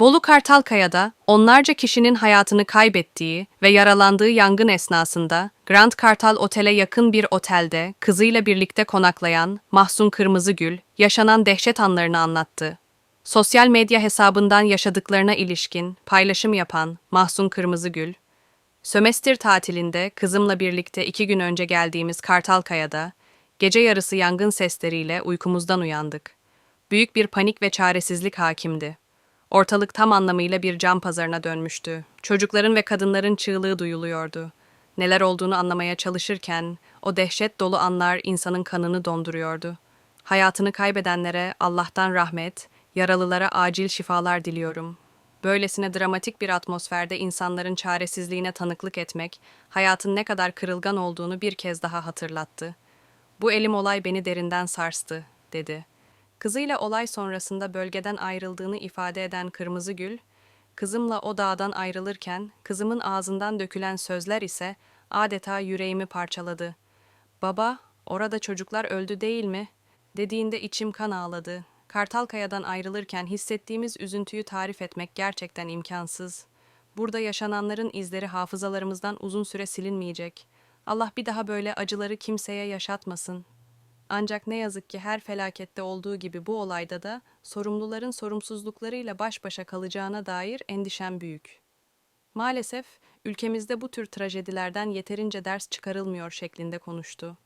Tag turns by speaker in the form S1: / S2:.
S1: Bolu Kartalkaya'da onlarca kişinin hayatını kaybettiği ve yaralandığı yangın esnasında Grand Kartal Otel'e yakın bir otelde kızıyla birlikte konaklayan Mahsun Kırmızıgül yaşanan dehşet anlarını anlattı. Sosyal medya hesabından yaşadıklarına ilişkin paylaşım yapan Mahsun Kırmızıgül, Sömestr tatilinde kızımla birlikte iki gün önce geldiğimiz Kartalkaya'da gece yarısı yangın sesleriyle uykumuzdan uyandık. Büyük bir panik ve çaresizlik hakimdi. Ortalık tam anlamıyla bir cam pazarına dönmüştü. Çocukların ve kadınların çığlığı duyuluyordu. Neler olduğunu anlamaya çalışırken o dehşet dolu anlar insanın kanını donduruyordu. Hayatını kaybedenlere Allah'tan rahmet, yaralılara acil şifalar diliyorum. Böylesine dramatik bir atmosferde insanların çaresizliğine tanıklık etmek, hayatın ne kadar kırılgan olduğunu bir kez daha hatırlattı. Bu elim olay beni derinden sarstı, dedi. Kızıyla olay sonrasında bölgeden ayrıldığını ifade eden Kırmızıgül, kızımla o dağdan ayrılırken kızımın ağzından dökülen sözler ise adeta yüreğimi parçaladı. Baba, orada çocuklar öldü değil mi? Dediğinde içim kan ağladı. Kartalkaya'dan ayrılırken hissettiğimiz üzüntüyü tarif etmek gerçekten imkansız. Burada yaşananların izleri hafızalarımızdan uzun süre silinmeyecek. Allah bir daha böyle acıları kimseye yaşatmasın. Ancak ne yazık ki her felakette olduğu gibi bu olayda da sorumluların sorumsuzluklarıyla baş başa kalacağına dair endişem büyük. Maalesef ülkemizde bu tür trajedilerden yeterince ders çıkarılmıyor şeklinde konuştu.